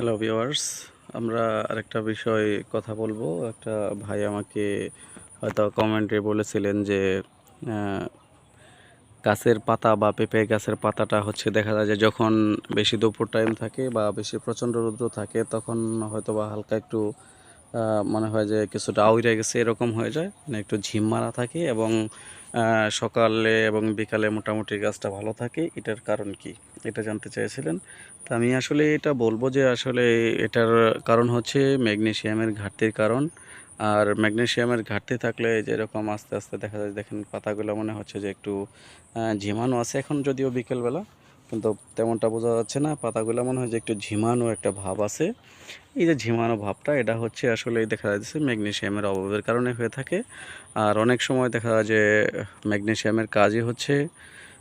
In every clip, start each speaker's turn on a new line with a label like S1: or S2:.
S1: Hello viewers আমরা আরেকটা বিষয় কথা বলব। একটা ভাই আমাকে হয়তো কমেন্টে বলেছিলেন যে গাছের পাতা বা পেঁপে গাছের পাতাটা হচ্ছে দেখা যায় যে যখন বেশি দুপুর টাইম থাকে বা বেশি প্রচণ্ড রৌদ্র থাকে, তখন হয়তো বা হালকা একটু মনে হয় যে কিছুটা আউড়ে গেছে, এরকম হয়ে যায়। মানে একটু ঝিম মারা থাকে এবং সকালে এবং বিকালে মোটামুটি গাছটা ভালো থাকে। এটার কারণ কি? এটা জানতে চেয়েছিলেন। তা আমি আসলে এটা বলব যে আসলে এটার কারণ হচ্ছে ম্যাগনেসিয়ামের ঘাটতির কারণ। আর ম্যাগনেশিয়ামের ঘাটতি থাকলে যেরকম আস্তে আস্তে দেখা যায়, দেখেন পাতাগুলো মনে হচ্ছে যে একটু ঝিমানো আছে। এখন যদিও বিকেলবেলা কিন্তু তেমনটা বোঝা যাচ্ছে না। পাতাগুলো মনে হয় যে একটু ঝিমানো একটা ভাব আছে। এই যে ঝিমানো ভাবটা, এটা হচ্ছে আসলে দেখা যাচ্ছে ম্যাগনেশিয়ামের অভাবের কারণে হয়ে থাকে। আর অনেক সময় দেখা যায় যে ম্যাগনেশিয়ামের কাজই হচ্ছে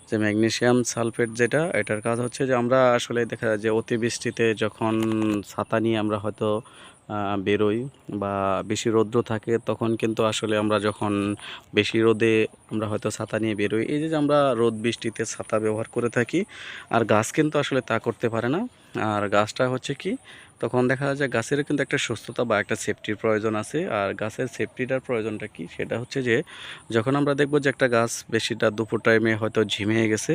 S1: যে ম্যাগনেসিয়াম সালফেট যেটা, এটার কাজ হচ্ছে যে আমরা আসলে দেখা যায় যে অতিবৃষ্টিতে যখন ছাতা নিয়ে আমরা হয়তো বেরোই বা বেশি রৌদ্র থাকে, তখন কিন্তু আসলে আমরা যখন বেশি রোদে আমরা হয়তো ছাতা নিয়ে বেরোই। এই যে আমরা রোদ বৃষ্টিতে ছাতা ব্যবহার করে থাকি, আর গাছ কিন্তু আসলে তা করতে পারে না। আর গাছটা হচ্ছে কি, তখন দেখা যায় যে গাছের কিন্তু একটা সুস্থতা বা একটা সেফটির প্রয়োজন আছে। আর গাছের সেফটিটার প্রয়োজনটা কি, সেটা হচ্ছে যে যখন আমরা দেখব যে একটা গাছ বেশিটা দুপুর টাইমে হয়তো ঝিমিয়ে গেছে,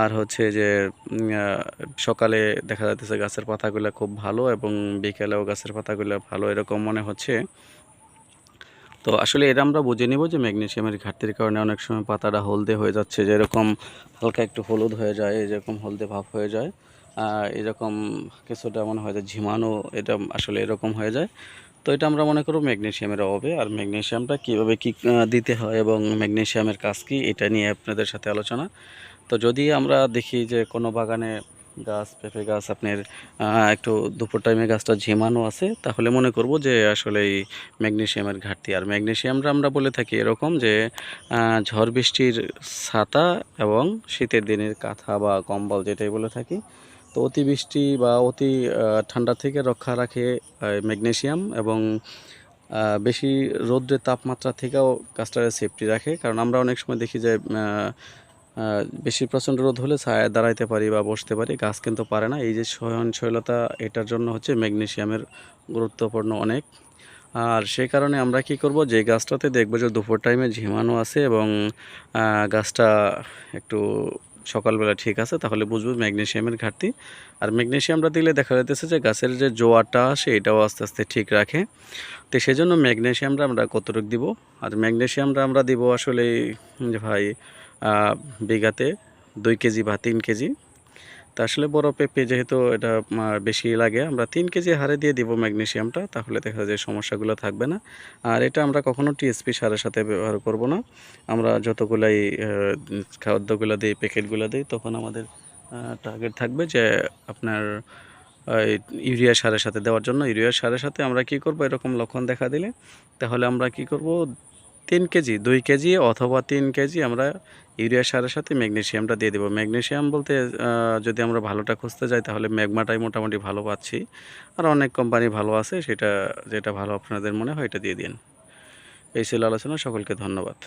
S1: আর হচ্ছে যে সকালে দেখা যাচ্ছে গাছের পাতাগুলো খুব ভালো এবং বিকেলেও গাছের পাতাগুলো ভালো এরকম মনে হচ্ছে। তো আসলে এটা আমরা বুঝে নিব যে ম্যাগনেশিয়ামের ঘাটতির কারণে অনেক সময় পাতাটা হলদে হয়ে যাচ্ছে, যেরকম হালকা একটু হলুদ হয়ে যায়, এরকম হলদে ভাব হয়ে যায়। আর এরকম কিছুটা মনে হয় যে ঝিমানো এটা আসলে এরকম হয়ে যায়। তো এটা আমরা মনে করব ম্যাগনেশিয়ামের অভাবে। আর ম্যাগনেশিয়ামটা কীভাবে কী দিতে হয় এবং ম্যাগনেশিয়ামের কাজ কী, এটা নিয়ে আপনাদের সাথে আলোচনা। তো যদি আমরা দেখি যে কোনো বাগানে গাছ, পেঁপে গাছ, আপনার একটু দুপুর টাইমে গাছটা ঝিমানো আছে, তাহলে মনে করব যে আসলে এই ম্যাগনেশিয়ামের ঘাটতি। আর ম্যাগনেশিয়ামরা আমরা বলে থাকি এরকম যে ঝড় বৃষ্টির ছাতা এবং শীতের দিনের কাঁথা বা কম্বল যেটাই বলে থাকি, তো অতিবৃষ্টি বা অতি ঠান্ডা থেকে রক্ষা রাখে ম্যাগনেশিয়াম এবং বেশি রৌদ্রের তাপমাত্রা থেকেও গাছটাকে সেফটি রাখে। কারণ আমরা অনেক সময় দেখি যে বেশি প্রচণ্ড রোদ হলে ছায়ায় দাঁড়াইতে পারি বা বসতে পারি। গাছ কিন্তু পারে না। এই যে সহনশীলতা, এটার জন্য হচ্ছে ম্যাগনেশিয়ামের গুরুত্বপূর্ণ অনেক। আর সেই কারণে আমরা কি করব, যে গাছটাতে দেখব যে দুপুর টাইমে ঝিমানো আছে এবং গাছটা একটু সকালবেলা ঠিক আছে, তাহলে বুঝব ম্যাগনেশিয়ামের ঘাটতি। আর ম্যাগনেশিয়ামটা দিলে দেখা যাইতেছে যে গাছের যে জোয়ারটা আসে, এটাও আস্তে আস্তে ঠিক রাখে। তো সেজন্য ম্যাগনেসিয়ামটা আমরা কতটুকু দিব? আর ম্যাগনেসিয়ামটা আমরা দিব আসলে ভাই বিঘাতে দুই কেজি বা তিন কেজি। তা আসলে বড় পেঁপে যেহেতু এটা বেশি লাগে, আমরা তিন কেজি হারে দিয়ে দিব ম্যাগনেশিয়ামটা, তাহলে দেখা যায় সমস্যাগুলো থাকবে না। আর এটা আমরা কখনো টিএসপি সারের সাথে ব্যবহার করব না। আমরা যতগুলাই খাদ্যগুলো দিই, প্যাকেটগুলো দিই, তখন আমাদের টার্গেট থাকবে যে আপনার ইউরিয়া সারের সাথে দেওয়ার জন্য। ইউরিয়া সারের সাথে আমরা কি করব? এরকম লক্ষণ দেখা দিলে, তাহলে আমরা কি করব? তিন কেজি, দুই কেজি অথবা তিন কেজি আমরা ইউরিয়া সারের সাথে ম্যাগনেশিয়ামটা দিয়ে দেবো। ম্যাগনেশিয়াম বলতে যদি আমরা ভালোটা খুঁজতে যাই তাহলে ম্যাগমাটাই মোটামুটি ভালো পাচ্ছি। আর অনেক কোম্পানি ভালো আছে, সেটা যেটা ভালো আপনাদের মনে হয়, এটা দিয়ে দিন। এই ছিল আলোচনা, সকলকে ধন্যবাদ।